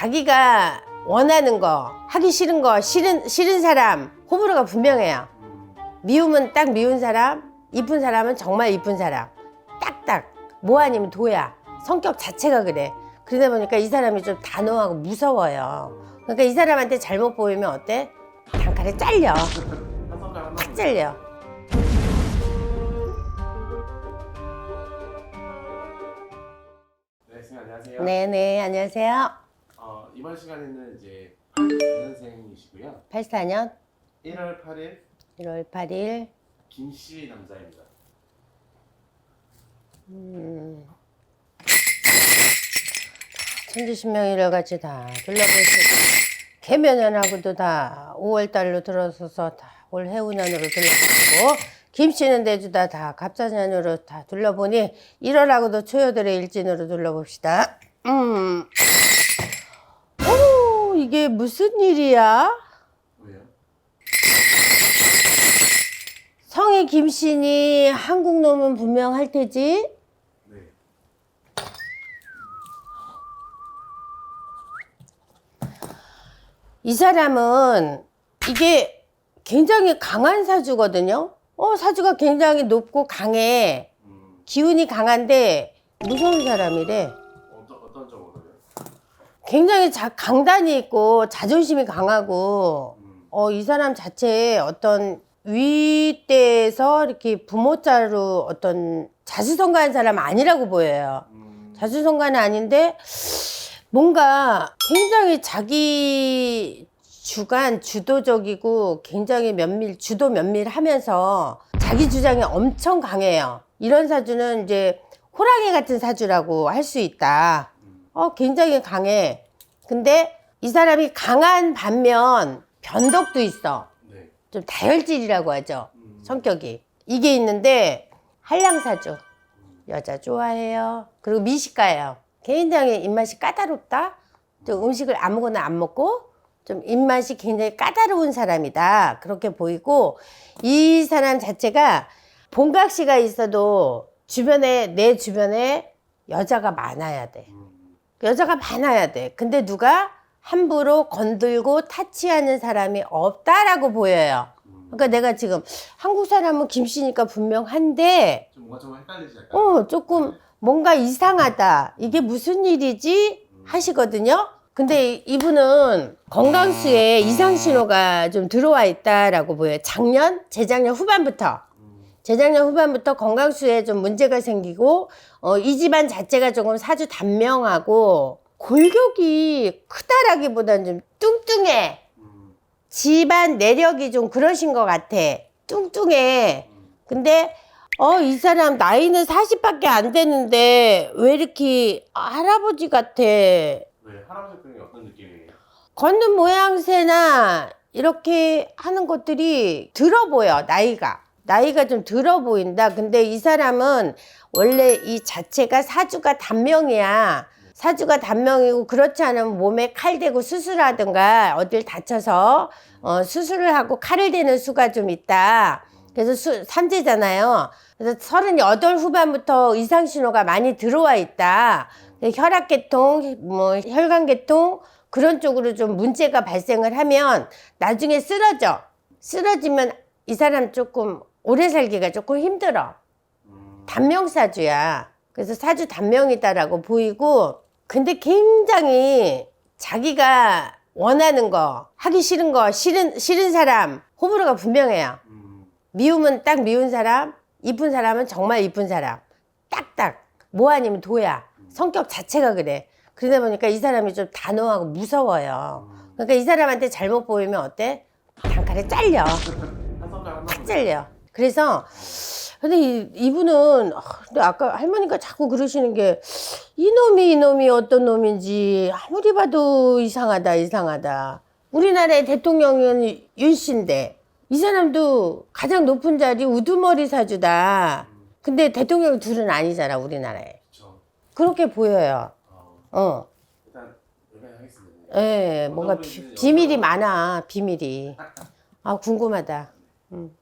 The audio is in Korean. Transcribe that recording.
자기가 원하는 거, 하기 싫은 거, 싫은, 싫은 사람, 호불호가 분명해요. 미움은 딱 미운 사람, 이쁜 사람은 정말 이쁜 사람. 딱딱. 뭐 아니면 도야. 성격 자체가 그래. 그러다 보니까 이 사람이 좀 단호하고 무서워요. 그러니까 이 사람한테 잘못 보이면 어때? 단칼에 잘려. 탁 잘려. 네, 선생님 안녕하세요. 네네, 안녕하세요. 어, 이번 시간에는 이제 84년생이시고요. 84년 1월 8일 1월 8일. 김씨 남자입니다. 음. 천지신명이를 같이 다 둘러보시고 개면연하고도 다 5월달로 들어서서 다 올 해운년으로 둘러보시고 김씨는 대주다 다 갑자년으로 다 둘러보니 1월하고도 초여들의 일진으로 둘러봅시다. 음. 오 이게 무슨 일이야? 왜요? 성이 김씨니 한국 놈은 분명 할 테지? 네. 이 사람은 이게 굉장히 강한 사주거든요. 어, 사주가 굉장히 높고 강해. 음, 기운이 강한데 무서운 사람이래. 굉장히 자, 강단이 있고 자존심이 강하고 음, 어, 이 사람 자체에 어떤 윗대에서 이렇게 부모자로 어떤 자수성가한 사람 아니라고 보여요. 음, 자수성가는 아닌데 뭔가 굉장히 자기 주관 주도적이고 굉장히 면밀 주도 면밀하면서 자기 주장이 엄청 강해요. 이런 사주는 이제 호랑이 같은 사주라고 할 수 있다. 어 굉장히 강해. 근데 이 사람이 강한 반면 변덕도 있어. 네. 좀 다혈질이라고 하죠. 음, 성격이. 이게 있는데 한량사주 여자 좋아해요. 그리고 미식가예요. 굉장히 입맛이 까다롭다. 좀 음식을 아무거나 안 먹고 좀 입맛이 굉장히 까다로운 사람이다. 그렇게 보이고 이 사람 자체가 본각시가 있어도 주변에 내 주변에 여자가 많아야 돼. 음, 여자가 많아야 돼. 근데 누가 함부로 건들고 타치하는 사람이 없다라고 보여요. 음. 그러니까 내가 지금 한국 사람은 김씨니까 분명한데, 좀 뭔가 좀 헷갈리지 약간. 어, 조금 뭔가 이상하다. 이게 무슨 일이지? 하시거든요. 근데 이- 이분은 건강수에 이상 신호가 좀 들어와 있다라고 보여요. 작년, 재작년 후반부터. 음, 재작년 후반부터 건강수에 좀 문제가 생기고 어, 이 집안 자체가 조금 사주 단명하고 골격이 크다라기보다는 좀 뚱뚱해. 음, 집안 내력이 좀 그러신 것 같아. 뚱뚱해. 음. 근데 어, 이 사람 나이는 40밖에 안 되는데 왜 이렇게 할아버지 같아. 왜 할아버지 그림이 어떤 느낌이에요? 걷는 모양새나 이렇게 하는 것들이 들어 보여, 나이가. 나이가 좀 들어 보인다. 근데 이 사람은 원래 이 자체가 사주가 단명이야. 사주가 단명이고 그렇지 않으면 몸에 칼 대고 수술하든가 어딜 다쳐서 어, 수술을 하고 칼을 대는 수가 좀 있다. 그래서 수, 삼재잖아요. 그래서 서른여덟 후반부터 이상 신호가 많이 들어와 있다. 혈압계통, 뭐 혈관계통 그런 쪽으로 좀 문제가 발생을 하면 나중에 쓰러져. 쓰러지면 이 사람 조금 오래 살기가 조금 힘들어. 음, 단명 사주야. 그래서 사주 단명이다라고 보이고, 근데 굉장히 자기가 원하는 거, 하기 싫은 거, 싫은, 싫은 사람, 호불호가 분명해요. 음, 미움은 딱 미운 사람, 이쁜 사람은 정말 이쁜 사람. 딱딱. 뭐 아니면 도야. 성격 자체가 그래. 그러다 보니까 이 사람이 좀 단호하고 무서워요. 그러니까 이 사람한테 잘못 보이면 어때? 단칼에 잘려. 한 손가락 하나 탁 잘려. 그래서 근데 이, 이분은 아, 근데 아까 할머니가 자꾸 그러시는 게 이놈이 이놈이 어떤 놈인지 아무리 봐도 이상하다 이상하다. 우리나라의 대통령은 윤 씨인데 이 사람도 가장 높은 자리 우두머리 사주다. 근데 대통령 둘은 아니잖아 우리나라에. 그렇죠. 그렇게 보여요. 어, 어. 일단. 예, 뭔가 비, 비밀이 많아 비밀이. 아 궁금하다. 음.